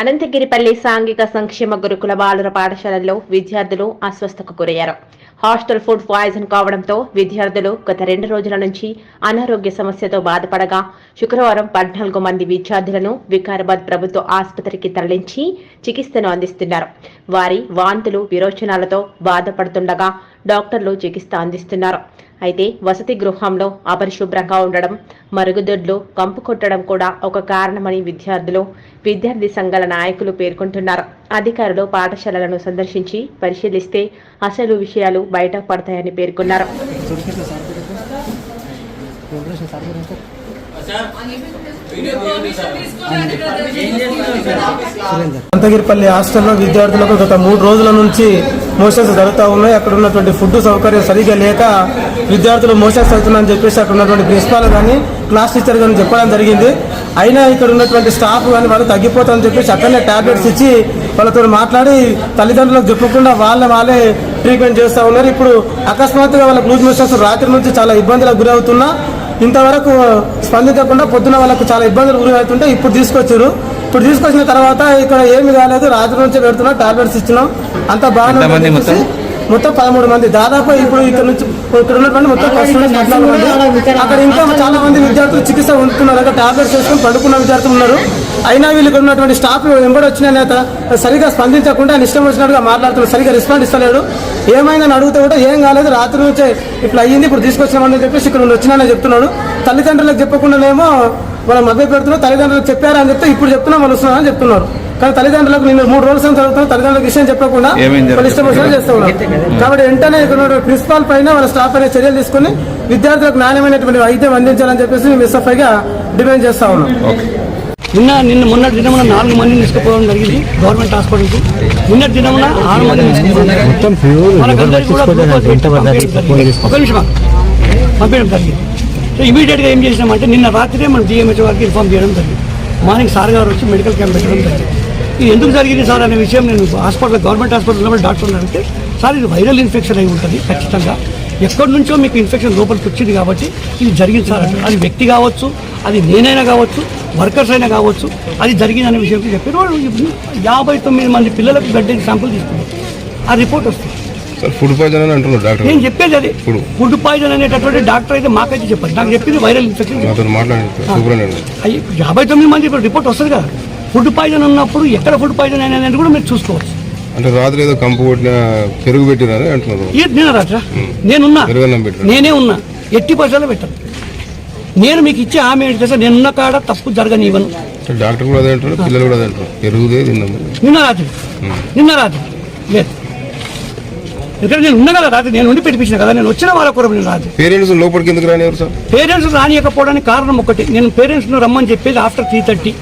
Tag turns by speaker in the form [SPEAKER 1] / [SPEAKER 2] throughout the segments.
[SPEAKER 1] అనంతగిరిపల్లి సాంఘిక సంక్షేమ గురుకుల బాలుర పాఠశాలల్లో విద్యార్థులు అస్వస్థకు గురయ్యారు. హాస్టల్ ఫుడ్ పాయిజన్ కావడంతో విద్యార్థులు గత రెండు రోజుల నుంచి అనారోగ్య సమస్యతో బాధపడగా శుక్రవారం పద్నాలుగు మంది విద్యార్థులను వికారాబాద్ ప్రభుత్వ ఆసుపత్రికి తరలించి చికిత్సను అందిస్తున్నారు. వారి వాంతులు విరోచనాలతో బాధపడుతుండగా డాక్టర్లు చికిత్స అందిస్తున్నారు. అయితే వసతి గృహంలో అపరిశుభ్రంగా ఉండడం మరుగుదొడ్లు కంపు కొట్టడం కూడా ఒక కారణమని విద్యార్థులు విద్యార్థి సంఘాల నాయకులు పేర్కొంటున్నారు అధికారులు పాఠశాలలను సందర్శించి పరిశీలిస్తే అసలు విషయాలు బయట పడతాయని పేర్కొన్నారు
[SPEAKER 2] అనంతగిరిపల్లి హాస్టల్లో విద్యార్థులకు గత మూడు రోజుల నుంచి మోషన్స్ జరుగుతూ ఉన్నాయి. అక్కడ ఉన్నటువంటి ఫుడ్ సౌకర్యం సరిగ్గా లేక విద్యార్థులు మోషన్స్ అవుతున్నారని చెప్పేసి అక్కడ ఉన్నటువంటి ప్రిన్సిపాల్ కానీ క్లాస్ టీచర్ కానీ చెప్పడం జరిగింది. అయినా ఇక్కడ ఉన్నటువంటి స్టాఫ్ కానీ వాళ్ళు తగ్గిపోతామని చెప్పేసి అక్కడనే టాబ్లెట్స్ ఇచ్చి వాళ్ళతో మాట్లాడి తల్లిదండ్రులకు చెప్పకుండా వాళ్ళ వాళ్ళే ట్రీట్మెంట్ చేస్తూ ఉన్నారు. ఇప్పుడు అకస్మాత్తుగా వాళ్ళ లూజ్ మోషన్స్ రాత్రి నుంచి చాలా ఇబ్బందులకు గురవుతున్నా. ఇంతవరకు స్పందించకుండా పొద్దున వాళ్ళకు చాలా ఇబ్బందులు గురి అవుతుంటే ఇప్పుడు తీసుకొచ్చారు. ఇప్పుడు తీసుకొచ్చిన తర్వాత ఇక్కడ ఏమి కాలేదు. రాత్రి నుంచి పెడుతున్నాం టాబ్లెట్స్ ఇచ్చినాం. అంతా చెప్పేసి మొత్తం పదమూడు మంది. దాదాపు ఇప్పుడు ఇక్కడ నుంచి ఇక్కడ ఉన్నటువంటి మొత్తం స్టూడెంట్స్ పద్నాలుగు మంది అక్కడ ఇంకా చాలా మంది విద్యార్థులు చికిత్స పొందుతున్నారు. అక్కడ టాబ్లెట్స్ వేసుకొని పడుకున్న విద్యార్థులు ఉన్నారు. అయినా వీళ్ళు ఇక్కడ ఉన్నటువంటి స్టాఫ్ వెంబడి వచ్చిన నేత సరిగా స్పందించకుండా ఆయన ఇష్టం వచ్చినట్టుగా మాట్లాడుతున్నారు. సరిగా రెస్పాండ్ ఇస్తలేడు. ఏమైందని అడిగితే కూడా ఏం కాలేదు. రాత్రి నుంచే ఇట్లా అయ్యింది ఇప్పుడు తీసుకొచ్చామని చెప్పేసి ఇక్కడ నుండి వచ్చినానని చెప్తున్నాడు. తల్లిదండ్రులకు చెప్పకుండానేమో వాళ్ళ మభ్య పెడుతున్నారు తల్లిదండ్రులకు చెప్పారని చెప్తే ఇప్పుడు చెప్తున్నా వాళ్ళు వస్తున్నారని చెప్తున్నారు. కానీ తల్లిదండ్రులకు నేను మూడు రోజుల చదువుతున్నా తల్లిదండ్రులకు విషయం చెప్పకుండా
[SPEAKER 3] ఏమైంది?
[SPEAKER 2] వాళ్ళు ఇష్టం వచ్చినట్టు చేస్తూ ఉన్నారు. కాబట్టి వెంటనే ఇక్కడ ప్రిన్సిపాల్ పైన వాళ్ళ స్టాఫ్ పైన చర్యలు తీసుకుని విద్యార్థులకు నాణ్యమైనటువంటి వైద్యం అందించాలని చెప్పేసి మేము ఎస్ఎఫ్ఐగా డిమాండ్ చేస్తా ఉన్నాం.
[SPEAKER 4] నిన్న నిన్న మొన్నటి దినమున నాలుగు మందిని తీసుకుపోవడం జరిగింది గవర్నమెంట్ హాస్పిటల్కి. నిన్నటి దినమున ఆరు మందిని. ఒక నిమిషం. పంపించడం జరిగింది సో ఇమీడియట్గా ఏం చేసినామంటే నిన్న రాత్రే మనం డిఎంహెచ్ వారికి ఇన్ఫార్మ్ చేయడం జరిగింది. మార్నింగ్ సార్ గారు వచ్చి మెడికల్ క్యాంప్ పెట్టడం జరిగింది. ఇది ఎందుకు జరిగింది సార్ అనే విషయం నేను హాస్పిటల్ గవర్నమెంట్ హాస్పిటల్లో డాక్టర్ అడిగితే సార్ ఇది వైరల్ ఇన్ఫెక్షన్ అయి ఉంటుంది ఖచ్చితంగా. ఎక్కడి నుంచో మీకు ఇన్ఫెక్షన్ లోపలికి వచ్చింది కాబట్టి ఇది జరిగింది సార్ అది వ్యక్తి కావచ్చు అది నేనైనా కావచ్చు వర్కర్స్ అయినా కావచ్చు అది జరిగిందనే విషయం చెప్పారు. వాళ్ళు యాభై తొమ్మిది మంది పిల్లలకు బ్లడ్ శాంపుల్ తీసుకున్నారు. ఆ రిపోర్ట్ వస్తుంది.
[SPEAKER 3] సార్ ఫుడ్ పాయిజన్ అని అంటున్నారు డాక్టర్
[SPEAKER 4] నేను చెప్పేది అది. ఫుడ్ పాయిజన్ అనేటటువంటి డాక్టర్ అయితే మాకైతే చెప్పారు. నాకు చెప్పింది వైరల్ ఇన్ఫెక్షన్
[SPEAKER 3] మాట్లాడండి
[SPEAKER 4] యాభై తొమ్మిది మంది ఇప్పుడు రిపోర్ట్ వస్తుంది కదా. ఫుడ్ పాయిజన్ ఉన్నప్పుడు ఎక్కడ ఫుడ్ పాయిజన్ అనేది కూడా మీరు చూసుకోవచ్చు.
[SPEAKER 3] అంటే రాత్రి ఏదో కంపు కొట్టిన పెరుగు పెట్టినారని అంటున్నారు?
[SPEAKER 4] నేను రాత్రా? నేనున్నా?
[SPEAKER 3] పెట్టినారు?
[SPEAKER 4] నేనే ఉన్నా. ఎట్టి పరిసరాలు పెట్టాను. నేను మీకు ఇచ్చే హామీ ఏంటి తెలుసా? నేనున్న కాడ తప్పు జరగనివ్వను
[SPEAKER 3] డాక్టర్ కూడా అదే అంటారు పిల్లలు కూడా అదే అంటారు. పెరుగుదే తిన్నాము.
[SPEAKER 4] నిన్న రాత్రి. నిన్న రాత్రి. లేదు. ఇక్కడ నేను ఉన్నా కదా రాత్రి నేను ఉండి పెట్టించిన కదా నేను వచ్చిన వాళ్ళ కూడా నేను రాత్రి.
[SPEAKER 3] పేరెంట్స్ లోపలికి ఎందుకు రానివారు సార్?
[SPEAKER 4] పేరెంట్స్ రానియకపోవడానికి కారణం ఒకటి నేను పేరెంట్స్ను రమ్మని చెప్పేది ఆఫ్టర్ త్రీ థర్టీ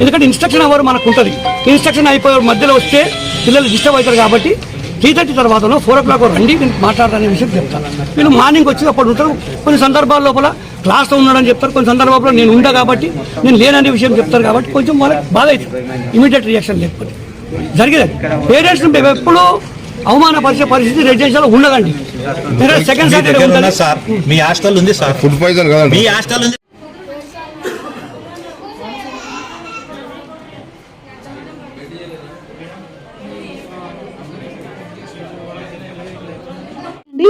[SPEAKER 4] ఎందుకంటే ఇన్స్ట్రక్షన్ అవర్ మనకు ఉంటుంది. ఇన్స్ట్రక్షన్ అయిపోయే మధ్యలో వస్తే పిల్లలు డిస్టర్బ్ అవుతారు కాబట్టి త్రీ థర్టీ తర్వాతనో ఫోర్ ఓ క్లాక్ రండి నేను మాట్లాడతానే విషయం చెప్తాను వీళ్ళు మార్నింగ్ వచ్చి అప్పుడు ఉంటారు. కొన్ని సందర్భాల లోపల క్లాస్లో ఉన్నాడని చెప్తారు. కొన్ని సందర్భాల్లో నేను ఉండా కాబట్టి నేను లేననే విషయం చెప్తారు కాబట్టి కొంచెం వాళ్ళకి బాధ అవుతుంది. ఇమీడియట్ రియాక్షన్ లేకపోతే. జరిగేది పేరెంట్స్ ఎప్పుడు అవమానపరిచే పరిస్థితి రెసిడెన్షియల్ ఉండదండి. సెకండ్ సాటర్డే
[SPEAKER 5] మీ హాస్టల్ ఉంది సార్.
[SPEAKER 3] ఫుడ్ పాయిజన్ కాదండి.
[SPEAKER 5] మీ హాస్టల్ ఉంది
[SPEAKER 6] చేయండి,